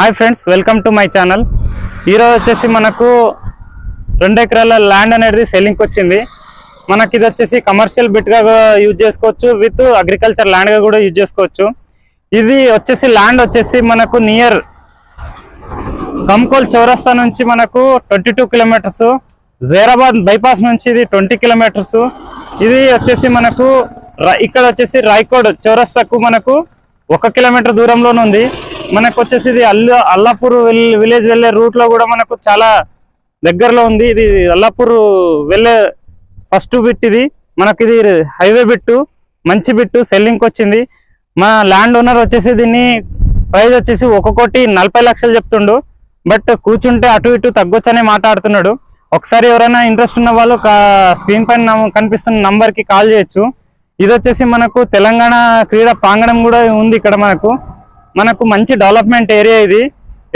Hi friends welcome to my channel. ఈరోజు వచ్చేసి మనకు రెండు ఎకరాల ల్యాండ్ అనేది సెల్లింగ్కి వచ్చింది. మనకి ఇది వచ్చేసి కమర్షియల్ బిట్గా యూజ్ చేసుకోవచ్చు విత్ అగ్రికల్చర్ ల్యాండ్గా కూడా యూజ్ చేసుకోవచ్చు. ఇది వచ్చేసి ల్యాండ్ వచ్చేసి మనకు నియర్ కంకోల్ చౌరస్తా నుంచి మనకు twenty two kilometres Zaheerabad bypass నుంచి ఇది ట్వంటీ కిలోమీటర్స్ ఇది వచ్చేసి మనకు ఇక్కడ వచ్చేసి రాయ్కోడ్ చౌరస్తాకు మనకు ఒక కిలోమీటర్ దూరంలోనే ఉంది. మనకు వచ్చేసి ఇది అల్లు అల్లాపూర్ విలేజ్ వెళ్ళే రూట్లో కూడా మనకు చాలా దగ్గరలో ఉంది. ఇది అల్లాపూర్ వెళ్ళే ఫస్ట్ బిట్ ఇది. మనకి ఇది హైవే బిట్టు మంచి బిట్టు సెల్లింగ్కి వచ్చింది. మా ల్యాండ్ ఓనర్ వచ్చేసి దీన్ని ప్రైజ్ వచ్చేసి ఒక కోటి నలభై లక్షలు చెప్తుండు. బట్ కూర్చుంటే అటు ఇటు తగ్గొచ్చనే మాట్లాడుతున్నాడు. ఒకసారి ఎవరైనా ఇంట్రెస్ట్ ఉన్న వాళ్ళు స్క్రీన్ పైన కనిపిస్తున్న నంబర్కి కాల్ చేయొచ్చు. ఇది వచ్చేసి మనకు తెలంగాణ క్రీడా ప్రాంగణం కూడా ఉంది ఇక్కడ మనకు. మనకు మంచి డెవలప్మెంట్ ఏరియా ఇది.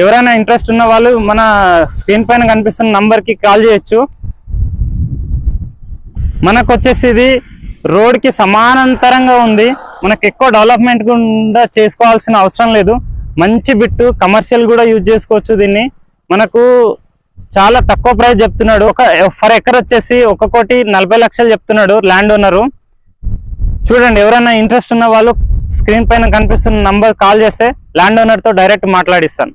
ఎవరైనా ఇంట్రెస్ట్ ఉన్న వాళ్ళు మన స్క్రీన్ పైన కనిపిస్తున్న నంబర్కి కాల్ చేయొచ్చు. మనకు వచ్చేసి ఇది రోడ్కి సమానాంతరంగా ఉంది. మనకు ఎక్కువ డెవలప్మెంట్ కూడా చేసుకోవాల్సిన అవసరం లేదు. మంచి బిట్టు కమర్షియల్ కూడా యూజ్ చేసుకోవచ్చు దీన్ని. మనకు చాలా తక్కువ ప్రైస్ చెప్తున్నాడు. ఒక ఫర్ ఎకర్ వచ్చేసి ఒక కోటి నలభై లక్షలు చెప్తున్నాడు ల్యాండ్ ఓనరు. చూడండి ఎవరైనా ఇంట్రెస్ట్ ఉన్న వాళ్ళు స్క్రీన్ పైన కనిపిస్తున్న నంబర్ కాల్ చేస్తే ల్యాండ్ ఓనర్తో డైరెక్ట్ మాట్లాడిస్తాను.